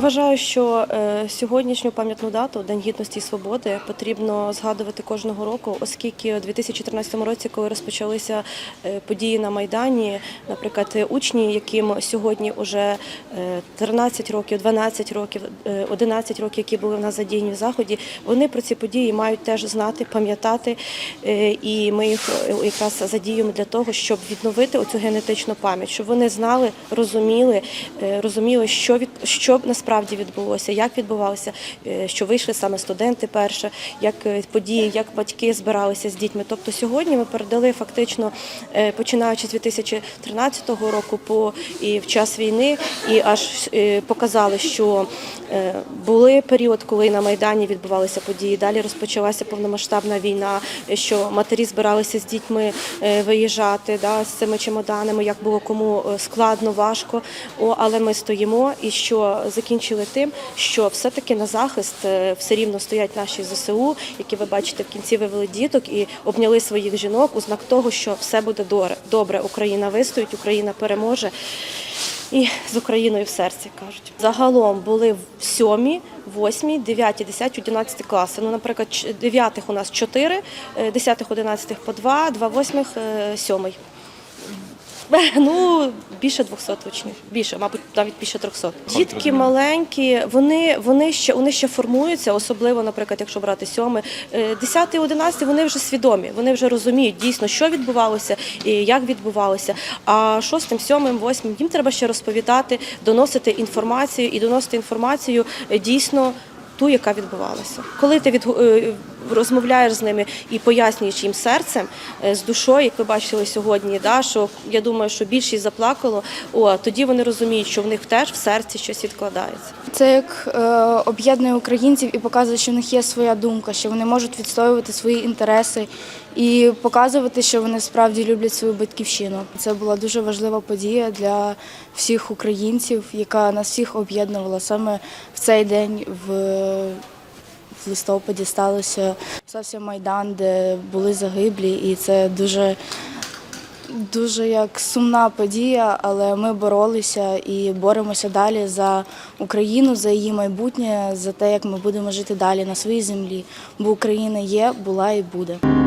Вважаю, що е, сьогоднішню пам'ятну дату День гідності і свободи потрібно згадувати кожного року, оскільки у 2014 році, коли розпочалися е, події на майдані, наприклад, е, учні, яким сьогодні вже 13 років, 12 років, е, 11 років, які були в нас задіяні в заході, вони про ці події мають теж знати, пам'ятати, е, і ми їх е, якраз задіюємо для того, щоб відновити оцю генетичну пам'ять, щоб вони знали, розуміли, е, розуміли, що від що насправді відбулося, як відбувалося, е, що вийшли саме студенти перше, як е, події, як батьки збиралися з дітьми. Тобто сьогодні ми передали фактично, е, починаючи з 2013 року по і в час війни, і аж показали, що були період, коли на майдані відбувалися події. Далі розпочалася повномасштабна війна, що матері збиралися з дітьми виїжджати да, з цими чемоданами, як було кому складно, важко. О, але ми стоїмо і що закінчили тим, що все-таки на захист е, все рівно стоять наші ЗСУ, які ви бачите в кінці вивели діток і обняли своїх жінок у знак того, що все буде добре. Україна вистоїть, Україна переможе. І з Україною в серці кажуть. Загалом були в сьомі, восьмі, дев'яті, десяті, одинадцяті класи. Ну, наприклад, дев'ятих у нас чотири, е, десятих, одинадцятих по два, два восьмих, е, сьомий. Ну, більше 200 учнів. Більше, мабуть, навіть більше 300. Дітки маленькі, вони, вони, ще, вони ще формуються, особливо, наприклад, якщо брати сьомий. 10 11 вони вже свідомі, вони вже розуміють дійсно, що відбувалося і як відбувалося. А шостим, сьомим, восьмим їм треба ще розповідати, доносити інформацію і доносити інформацію е, дійсно ту, яка відбувалася. Коли ти від, е, розмовляєш з ними і пояснюєш їм серцем, е, з душою, як ви бачили сьогодні, да, що я думаю, що більшість заплакало, о, тоді вони розуміють, що в них теж в серці щось відкладається. Це як е, об'єднує українців і показує, що в них є своя думка, що вони можуть відстоювати свої інтереси і показувати, що вони справді люблять свою батьківщину. Це була дуже важлива подія для всіх українців, яка нас всіх об'єднувала саме в цей день в. В листопаді сталося стався майдан, де були загиблі, і це дуже дуже як сумна подія, але ми боролися і боремося далі за Україну, за її майбутнє, за те, як ми будемо жити далі на своїй землі. Бо Україна є, була і буде.